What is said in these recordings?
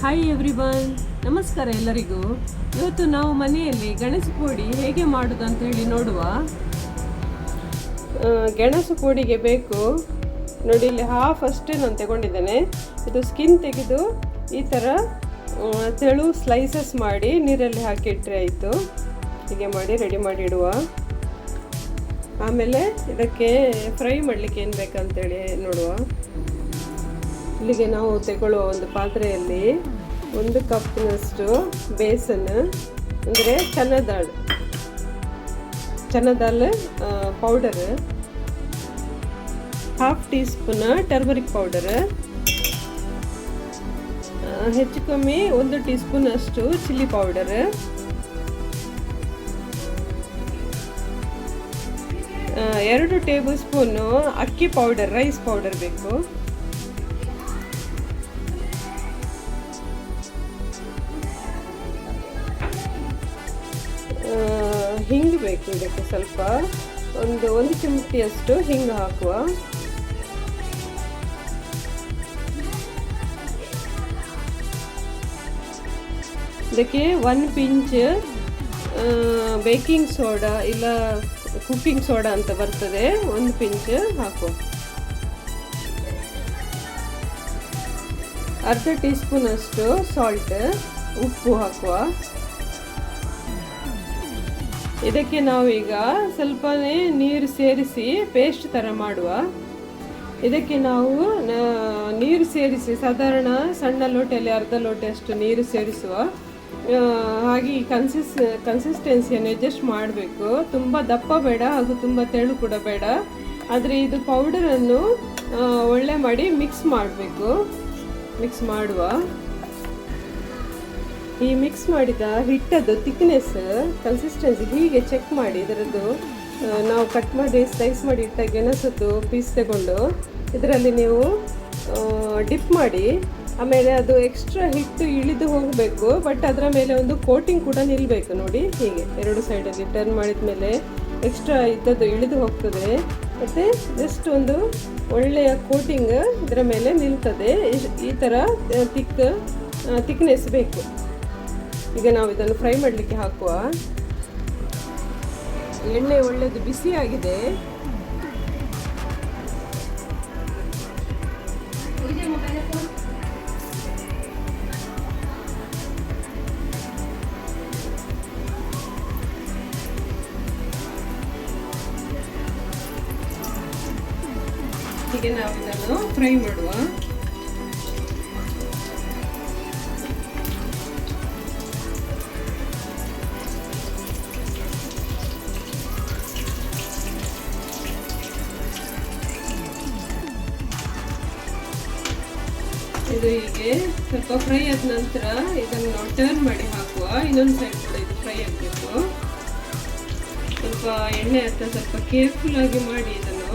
Hi everyone ನಮಸ್ಕಾರ ಎಲ್ಲರಿಗೂ. ಇವತ್ತು ನಾವು ಮನೆಯಲ್ಲಿ ಗೆಣಸು ಪೋಡಿ ಹೇಗೆ ಮಾಡೋದು ಅಂತ ಹೇಳಿ ನೋಡುವ. ಗೆಣಸು ಪೋಡಿಗೆ ಬೇಕು. ನೋಡಿ, ಇಲ್ಲಿ ಹಾಫ್ ಅಷ್ಟೇ ನಾನು ತಗೊಂಡಿದ್ದೇನೆ. ಇದು ಸ್ಕಿನ್ ತೆಗೆದು ಈ ಥರ ತೆಳು ಸ್ಲೈಸಸ್ ಮಾಡಿ ನೀರಲ್ಲಿ ಹಾಕಿ ಇಟ್ಟರೆ ಆಯಿತು. ಹೀಗೆ ಮಾಡಿ ರೆಡಿ ಮಾಡಿಡುವ ಆಮೇಲೆ ಇದಕ್ಕೆ ಫ್ರೈ ಮಾಡಲಿಕ್ಕೆ ಏನು ಬೇಕಂತೇಳಿ ನೋಡುವ. ಇಲ್ಲಿಗೆ ನಾವು ತಗೊಳ್ಳುವ ಒಂದು ಪಾತ್ರೆಯಲ್ಲಿ ಒಂದು ಕಪ್ನಷ್ಟು ಬೇಸನ್, ಅಂದರೆ chana dal. Chana dal powder half teaspoon turmeric powder ಹೆಚ್ಚು ಕಮ್ಮಿ ಒಂದು ಟೀ ಸ್ಪೂನ್ ಅಷ್ಟು ಚಿಲ್ಲಿ ಪೌಡರ್ ಎರಡು ಟೇಬಲ್ ಸ್ಪೂನು ಅಕ್ಕಿ ಪೌಡರ್ ರೈಸ್ ಪೌಡರ್ ಬೇಕು. ಹಿಂಗೆ ಬೇಕು ಇದಕ್ಕೆ ಸ್ವಲ್ಪ. ಒಂದು ಒಂದು ಚಿಮಟಿಯಷ್ಟು ಹಿಂಗೆ ಹಾಕುವ. ಇದಕ್ಕೆ ಒನ್ ಪಿಂಚ್ ಬೇಕಿಂಗ್ ಸೋಡಾ ಇಲ್ಲ ಕುಕ್ಕಿಂಗ್ ಸೋಡಾ ಅಂತ ಬರ್ತದೆ. ಒಂದು ಪಿಂಚ್ ಹಾಕುವ. ಅರ್ಧ ಟೀ ಸ್ಪೂನ್ ಅಷ್ಟು ಸಾಲ್ಟ್, ಉಪ್ಪು ಹಾಕುವ. ಇದಕ್ಕೆ ನಾವೀಗ ಸ್ವಲ್ಪನೇ ನೀರು ಸೇರಿಸಿ ಪೇಸ್ಟ್ ಥರ ಮಾಡುವ. ಇದಕ್ಕೆ ನಾವು ನೀರು ಸೇರಿಸಿ ಸಾಧಾರಣ ಸಣ್ಣ ಲೋಟೆಯಲ್ಲಿ ಅರ್ಧ ಲೋಟೆ ಅಷ್ಟು ನೀರು ಸೇರಿಸುವ. ಹಾಗೆ ಈ ಕನ್ಸಿಸ್ ಕನ್ಸಿಸ್ಟೆನ್ಸಿಯನ್ನು ಅಡ್ಜಸ್ಟ್ ಮಾಡಬೇಕು. ತುಂಬ ದಪ್ಪ ಬೇಡ ಹಾಗೂ ತುಂಬ ತೆಳು ಕೂಡ ಬೇಡ. ಆದರೆ ಇದು ಪೌಡರನ್ನು ಒಳ್ಳೆ ಮಾಡಿ ಮಿಕ್ಸ್ ಮಾಡಬೇಕು. ಮಿಕ್ಸ್ ಮಾಡುವ. ಈ ಮಿಕ್ಸ್ ಮಾಡಿದ ಹಿಟ್ಟದ್ದು ತಿಕ್ನೆಸ್ ಕನ್ಸಿಸ್ಟೆನ್ಸಿ ಹೀಗೆ ಚೆಕ್ ಮಾಡಿ ಇದರದ್ದು ನಾವು ಕಟ್ ಮಾಡಿ ಸ್ಲೈಸ್ ಮಾಡಿ ಇಟ್ಟ ಗೆಣಸದ್ದು ಪೀಸ್ ತಗೊಂಡು ಇದರಲ್ಲಿ ನೀವು ಡಿಪ್ ಮಾಡಿ, ಆಮೇಲೆ ಅದು ಎಕ್ಸ್ಟ್ರಾ ಹಿಟ್ಟು ಇಳಿದು ಹೋಗಬೇಕು ಬಟ್ ಅದರ ಮೇಲೆ ಒಂದು ಕೋಟಿಂಗ್ ಕೂಡ ನಿಲ್ಲಬೇಕು ನೋಡಿ, ಹೀಗೆ ಎರಡು ಸೈಡಲ್ಲಿ ಟರ್ನ್ ಮಾಡಿದ ಮೇಲೆ ಎಕ್ಸ್ಟ್ರಾ ಇದ್ದದ್ದು ಇಳಿದು ಹೋಗ್ತದೆ, ಮತ್ತು ಜಸ್ಟ್ ಒಂದು ಒಳ್ಳೆಯ ಕೋಟಿಂಗ್ ಇದರ ಮೇಲೆ ನಿಲ್ತದೆ, ಈ ಥರ ತಿಕ್ ತಿಕ್ನೆಸ್ ಬೇಕು. ಈಗ ನಾವು ಇದನ್ನು ಫ್ರೈ ಮಾಡಲಿಕ್ಕೆ ಹಾಕುವ. ಎಣ್ಣೆ ಒಳ್ಳೆಯದು ಬಿಸಿಯಾಗಿದೆ. ಹೀಗೆ ನಾವು ಇದನ್ನು ಫ್ರೈ ಮಾಡುವ. ಇದು ಹೀಗೆ. ಸ್ವಲ್ಪ ಫ್ರೈ ಆದ ನಂತರ ಇದನ್ನು ನಾವು ಟರ್ನ್ ಮಾಡಿ ಹಾಕುವ. ಇನ್ನೊಂದು ಸೈಡ್ ಕೂಡ ಇದು ಫ್ರೈ ಆಗಬೇಕು. ಸ್ವಲ್ಪ ಎಣ್ಣೆ ಹತ್ರ ಸ್ವಲ್ಪ ಕೇರ್ಫುಲ್ ಆಗಿ ಮಾಡಿ ಇದನ್ನು.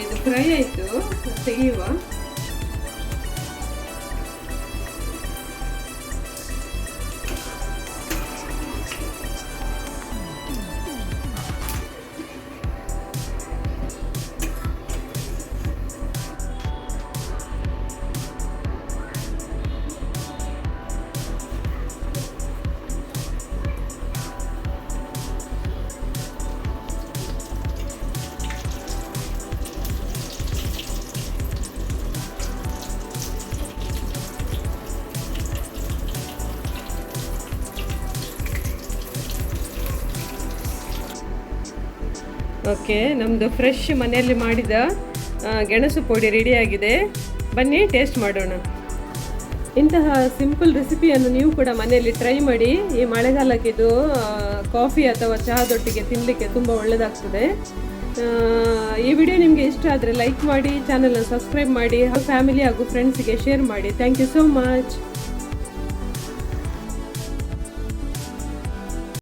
ಇದು ಫ್ರೈ ಆಯಿತು. ತೆಗೆಯುವ. ಓಕೆ ನಮ್ಮದು ಫ್ರೆಶ್ ಮನೆಯಲ್ಲಿ ಮಾಡಿದ ಗೆಣಸು ಪುಡಿ ರೆಡಿಯಾಗಿದೆ ಬನ್ನಿ ಟೇಸ್ಟ್ ಮಾಡೋಣ. ಇಂತಹ ಸಿಂಪಲ್ ರೆಸಿಪಿಯನ್ನು ನೀವು ಕೂಡ ಮನೆಯಲ್ಲಿ ಟ್ರೈ ಮಾಡಿ. ಈ ಮಳೆಗಾಲಕ್ಕೆ ಇದು ಕಾಫಿ ಅಥವಾ ಚಹಾದೊಟ್ಟಿಗೆ ತಿನ್ನಲಿಕ್ಕೆ ತುಂಬ ಒಳ್ಳೆಯದಾಗ್ತದೆ ಈ ವಿಡಿಯೋ ನಿಮಗೆ ಇಷ್ಟ ಆದರೆ ಲೈಕ್ ಮಾಡಿ ಚಾನಲನ್ನು ಸಬ್ಸ್ಕ್ರೈಬ್ ಮಾಡಿ, ಹಾಗೂ ಫ್ಯಾಮಿಲಿ ಹಾಗೂ ಫ್ರೆಂಡ್ಸಿಗೆ ಶೇರ್ ಮಾಡಿ. Thank you so much